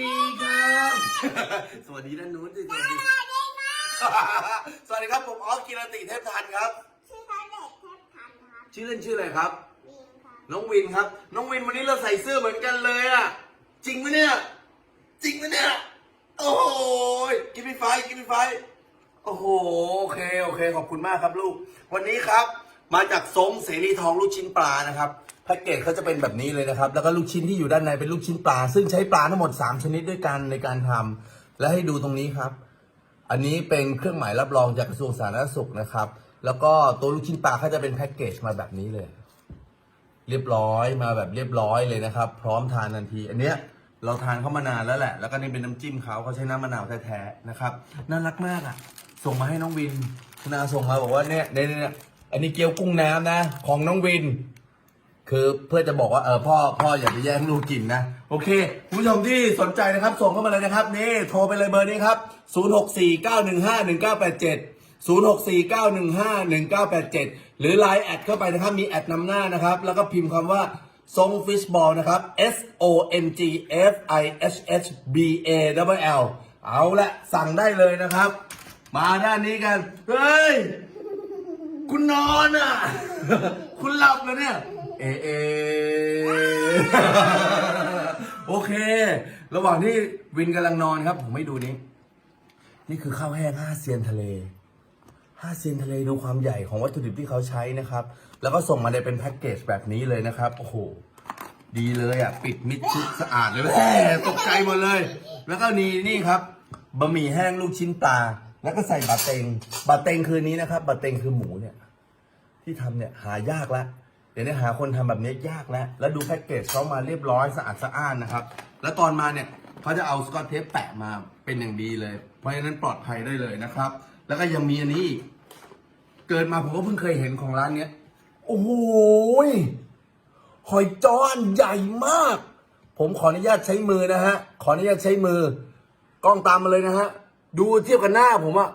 ดีครับ สวัสดีด้านนู้นสิสวัสดี สวัสดีครับผมออฟกิรติเทพทันครับ ชื่อเขาเด็กเทพทันครับชื่อเล่นชื่ออะไรครับ วินครับน้องวินครับ น้องวินวันนี้เราใส่เสื้อเหมือนกันเลยอะจริงไหมเนี่ย จริงไหมเนี่ย โอ้โหกินไฟกินไฟ โอ้โห โอเค โอเค ขอบคุณมากครับลูก วันนี้ครับ มาจากทรงเสรีทองลูกชิ้นปลานะครับ แพ็กเกจเขาจะเป็นแบบนี้เลยนะครับ แล้วก็ลูกชิ้นที่อยู่ด้านในเป็นลูกชิ้นปลา ซึ่งใช้ปลาทั้งหมด 3 ชนิดด้วยกันในการทำและให้ดูตรงนี้ครับ อันนี้เป็นเครื่องหมายรับรองจากกระทรวงสาธารณสุขนะครับ แล้วก็ตัวลูกชิ้นปลาเขาจะเป็นแพ็กเกจมาแบบนี้เลย เรียบร้อยมาแบบเรียบร้อยเลยนะครับ พร้อมทานทันที อันเนี้ยเราทานเข้ามานานแล้วแหละ แล้วก็นี่เป็นน้ำจิ้มเขาเขาใช้น้ำมะนาวแท้ๆนะครับ น่ารักมากอะ ส่งมาให้น้องวินคุณอาส่งมาบอกว่าเนี่ยเนี่ยเนี่ยอันนี้เกี๊ยวกุ้งน้ำนะ ของน้องวิน คือเพื่อจะบอกว่าเออพ่อพ่ออย่าไปแย่งลูกกินนะ โอเคคุณผู้ชมที่สนใจนะครับ ส่งเข้ามาเลยนะครับ นี่โทรไปเลยเบอร์นี้ครับ 0649151987 0649151987 หรือ Line แอดเข้าไปนะครับ มีแอดนำหน้านะครับ แล้วก็พิมพ์คำว่าทรงฟิชบอลนะครับ S O N G F I H H B A W L เอาละสั่งได้เลยนะครับ มาด้านนี้กัน เฮ้ย คุณนอนอะ คุณหลับแล้วเนี่ย เอเอโอเค ระหว่างที่วินกำลังนอนครับ ผมไม่ดูนี้ นี่คือข้าวแห้งห้าเซียนทะเลห้าเซียนทะเลดูความใหญ่ของวัตถุดิบที่เขาใช้นะครับ แล้วก็ส่งมาในเป็นแพ็กเกจแบบนี้เลยนะครับ โอ้โห ดีเลยอะ ปิดมิดชิดสะอาดเลยแหมตกใจหมดเลย แล้วก็นี่นี่ครับบะหมี่แห้งลูกชิ้นปลา แล้วก็ใส่บะเต็งบะเต็งคืนนี้นะครับบะเต็งคือหมูเนี่ย ที่ทำเนี่ยหายากแล้ว ดี๋ยวนี้หาคนทำแบบนี้ยากแล้ว แล้วดูแพ็กเกจเขามาเรียบร้อยสะอาดสะอ้านนะครับ แล้วตอนมาเนี่ยเขาจะเอาสกอตเทปแปะมาเป็นอย่างดีเลย เพราะฉะนั้นปลอดภัยได้เลยนะครับ แล้วก็ยังมีอันนี้ เกิดมาผมก็เพิ่งเคยเห็นของร้านเนี้ย โอ้โหหอยจอนใหญ่มาก ผมขออนุญาตใช้มือนะฮะ ขออนุญาตใช้มือกล้องตามมาเลยนะฮะ ดูเทียบกับหน้าผมอะ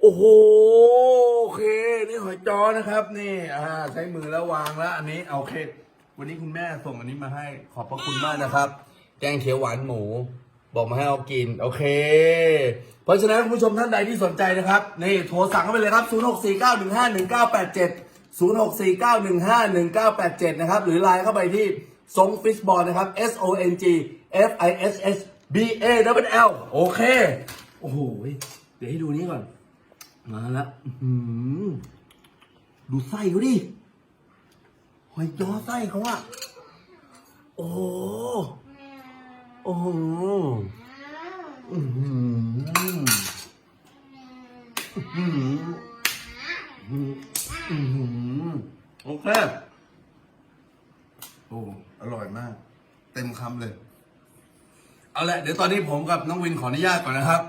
โอ้โห จอนะครับนี่อ่าใช้มือแล้ววางแล้ว อันนี้โอเค วันนี้คุณแม่ส่งอันนี้มาให้ขอบพระคุณมากนะครับ แกงเขียวหวานหมู บอกมาให้เอากิน โอเค เพราะฉะนั้นคุณผู้ชมท่านใดที่สนใจนะครับนี่โทรสั่งเข้าไปเลยครับ 0649151987 0649151987 นะครับ หรือไลน์เข้าไปที่ทรงฟิชบอลนะครับ S O N G F I S H B A W L โอเค โอ้โห เดี๋ยวให้ดูนี้ก่อน มาแล้ว ดูไส้เขาดิ หอยจอไส้เขาอะโอ้โอ้โหอื้อหืออื้อหืออื้อหือโอเค โอ้ อร่อยมาก เต็มคำเลย เอาละเดี๋ยวตอนนี้ผมกับน้องวินขออนุญาตก่อนนะครับ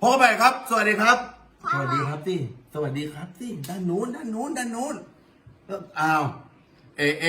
พบกันใหม่ครับ สวัสดีครับ สวัสดีครับสิสวัสดีครับสิด้านนู้นด้านนู้นด้านนู้นอ้าว เอเอ